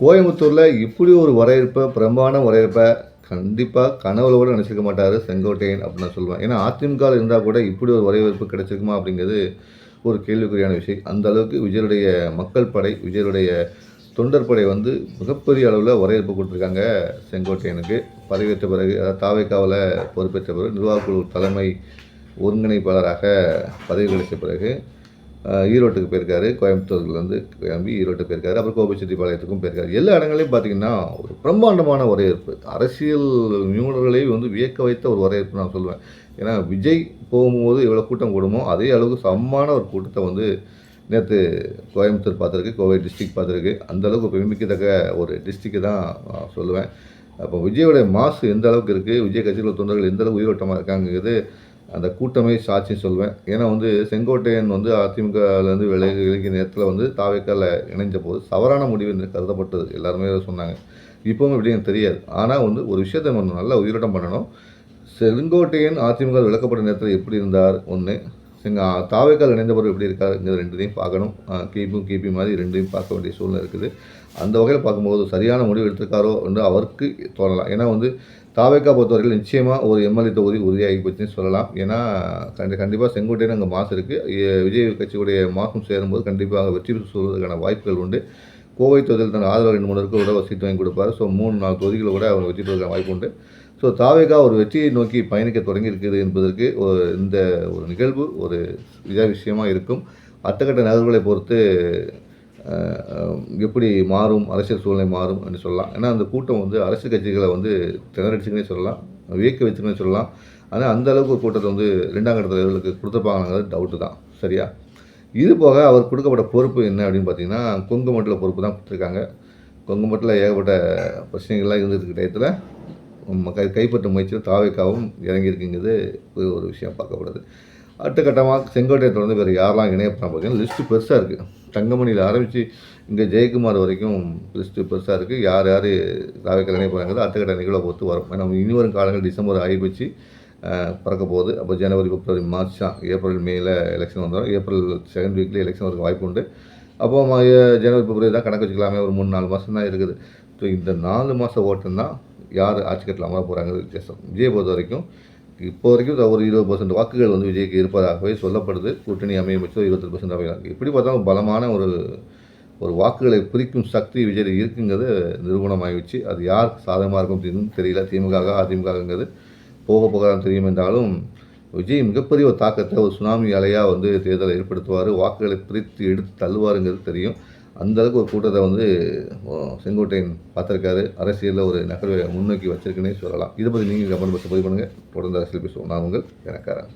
கோயம்புத்தூரில் இப்படி ஒரு வரவேற்பை பிரம்மாண்ட வரவேற்பை கண்டிப்பாக கனவுல கூட நினச்சிருக்க மாட்டார் செங்கோட்டையன் அப்படின்னு நான் சொல்லுவேன். ஏன்னா அதிமுக இருந்தால் கூட இப்படி ஒரு வரவேற்பு கிடைச்சிருக்குமா அப்படிங்கிறது ஒரு கேள்விக்குறியான விஷயம். அந்த அளவுக்கு விஜயனுடைய மக்கள் படை விஜயனுடைய தொண்டர் படை வந்து மிகப்பெரிய அளவில் வரவேற்பு கொடுத்துருக்காங்க செங்கோட்டையனுக்கு. பதவியேற்ற பிறகு அதாவது தாவைக்காவில் பொறுப்பேற்ற பிறகு நிர்வாகக்குழு தலைமை ஒருங்கிணைப்பாளராக பதவி கிடைத்த பிறகு ஈரோட்டுக்கு போயிருக்காரு. கோயம்புத்தூர்லேருந்து கிளம்பி ஈரோட்டுக்கு போயிருக்காரு. அப்புறம் கோபிச்செட்டிப்பாளையத்துக்கும் போயிருக்காரு. எல்லா இடங்களையும் பார்த்தீங்கன்னா ஒரு பிரம்மாண்டமான வரவேற்பு அரசியல் நிபுணர்களை வந்து வியக்க வைத்த ஒரு வரவேற்பு நான் சொல்லுவேன் ஏன்னா விஜய் போகும்போது எவ்வளோ கூட்டம் கூடுமோ அதே அளவுக்கு சமமான ஒரு கூட்டத்தை வந்து நேற்று கோயம்புத்தூர் பார்த்துருக்கு கோவை டிஸ்ட்ரிக்ட் பார்த்துருக்கு அந்தளவுக்கு அளவுக்கு ஒரு டிஸ்ட்ரிக்ட் தான் சொல்லுவேன். அப்போ விஜயோடைய மாசு எந்த அளவுக்கு இருக்குது விஜய் கட்சியில் தொண்டர்கள் எந்த அளவுக்கு உயிரோட்டமாக இருக்காங்கிறது அந்த கூட்டமே சாட்சி சொல்வேன். ஏன்னா வந்து செங்கோட்டையன் வந்து அதிமுகலேருந்து விலகி விலகிய நேரத்தில் வந்து தாவேக்கால இணைஞ்ச போது தவறான முடிவு என்று கருதப்பட்டது. எல்லாருமே சொன்னாங்க. இப்போவும் இப்படி தெரியாது. ஆனால் வந்து ஒரு விஷயத்தை நம்ம நல்லா உயிரோட்டம் பண்ணணும். செங்கோட்டையன் அதிமுக விளக்கப்பட்ட நேரத்தில் எப்படி இருந்தார்? ஒன்று எங்க தாவேக்கால் இணைந்தவர் எப்படி இருக்காருங்கிற ரெண்டுத்தையும் பார்க்கணும். கிபி கிபி மாதிரி ரெண்டையும் பார்க்க வேண்டிய சூழ்நிலை இருக்குது. அந்த வகையில் பார்க்கும்போது சரியான முடிவு எடுத்திருக்காரோ என்று அவருக்கு தோணலாம். ஏன்னா வந்து தாவேக்கா பொறுத்தவரையில் நிச்சயமாக ஒரு எம்எல்ஏ தொகுதி உறுதியாகி போச்சுன்னு சொல்லலாம். ஏன்னா கண்டி கண்டிப்பாக செங்கோட்டையில் அங்கே மாசு இருக்குது விஜய் கட்சியுடைய மாசம் சேரும்போது கண்டிப்பாக வெற்றி பெற்று சொல்வதற்கான வாய்ப்புகள் உண்டு. கோவை தொகுதியில் தன் ஆதரவு ரெண்டு மூணு பேருக்கு சீட் வாங்கி கொடுப்பாரு. ஸோ மூணு நாலு தொகுதிகளை கூட அவர் வெற்றி பெறுகிற வாய்ப்பு உண்டு. ஸோ தாவேகா ஒரு வெற்றியை நோக்கி பயணிக்க தொடங்கி இருக்குது என்பதற்கு ஒரு இந்த ஒரு நிகழ்வு ஒரு இதா விஷயமாக இருக்கும். அட்டகட்ட நகர்வுகளை பொறுத்து எப்படி மாறும் அரசியல் சூழ்நிலை மாறும் என்று சொல்லலாம். ஏன்னா அந்த கூட்டம் வந்து அரசியல் கட்சிகளை வந்து திணறடிச்சுக்கனே சொல்லலாம் வியக்க வச்சுக்கனே சொல்லலாம். ஆனால் அந்த அளவுக்கு ஒரு கூட்டத்தை வந்து ரெண்டாம் கட்ட தலைவர்களுக்கு கொடுத்துருப்பாங்கிறது டவுட்டு தான். சரியா? இது போக அவர் கொடுக்கப்பட்ட பொறுப்பு என்ன அப்படின்னு பார்த்தீங்கன்னா கொங்கு மட்டில் பொறுப்பு தான் கொடுத்துருக்காங்க. கொங்கு மட்டில் ஏகப்பட்ட பிரச்சனைகள்லாம் இருந்திருக்க டயத்தில். கை கைப்பற்ற முயற்சியில் தாவைக்காவும் இறங்கியிருக்குங்கிறது ஒரு ஒரு விஷயம் பார்க்கப்படுது. அடுத்த கட்டமாக செங்கோட்டையை தொடர்ந்து வேறு யாரெல்லாம் இணையப்போனா பார்த்தீங்கன்னா லிஸ்ட்டு பெருசாக இருக்குது தங்கமணியில் ஆரம்பித்து இங்கே ஜெயக்குமார் வரைக்கும் லிஸ்ட்டு பெருசாக இருக்குது யார் யார் தாவைக்கால் இணைய போகிறாங்கிறது அடுத்த கட்ட நிகழ்வை பொறுத்து வரும். ஏன்னா இனி வரும் காலங்கள் டிசம்பர் ஆகி பிறக்க போகுது அப்போ ஜனவரி பிப்ரவரி மார்ச் தான் ஏப்ரல் மேல எலெக்ஷன் வந்துடும் ஏப்ரல் செகண்ட் வீக்லேயே எலெக்ஷன் வரக்கு வாய்ப்பு உண்டு. அப்போ ஜனவரி பிப்ரவரி தான் கணக்கு வச்சுக்கலாமே ஒரு மூணு நாலு மாதம் தான் இருக்குது. ஸோ இந்த நாலு மாதம் ஓட்டம் தான் யார் ஆட்சி கட்டில் அமர போகிறாங்கிறது வித்தியாசம். விஜய் பொறுத்த வரைக்கும் இப்போ வரைக்கும் ஒரு இருபது பர்சன்ட் வாக்குகள் வந்து விஜய்க்கு இருப்பதாகவே சொல்லப்படுது. கூட்டணி அமையமைச்சோ இருபத்தி இருபத்தெட்டு பர்சன்ட் அமைகிறாங்க எப்படி பார்த்தாலும் பலமான ஒரு ஒரு வாக்குகளை பிரிக்கும் சக்தி விஜய் இருக்குங்கிறது நிரூபணமாகிடுச்சு அது யார் சாதகமாக இருக்கும் அப்படின்னு தெரியல. திமுக அதிமுகங்கிறது போக போக தான் தெரியும் என்றாலும் விஜய் மிகப்பெரிய ஒரு தாக்கத்தை ஒரு சுனாமி அலையாக வந்து தேர்தலை ஏற்படுத்துவார். வாக்குகளை பிரித்து எடுத்து தள்ளுவாருங்கிறது தெரியும். அந்தளவுக்கு ஒரு கூட்டத்தை வந்து செங்கோட்டையன் பார்த்துருக்காரு. அரசியலில் ஒரு நகர்வை முன்னோக்கி வச்சிருக்குன்னே சொல்லலாம். இதை பற்றி நீங்கள் கமெண்ட் பாக்ஸ் பதிவு பண்ணுங்கள் தொடர்ந்து அரசியல் பேசுவோம். நான் உங்கள் எனக்காரன்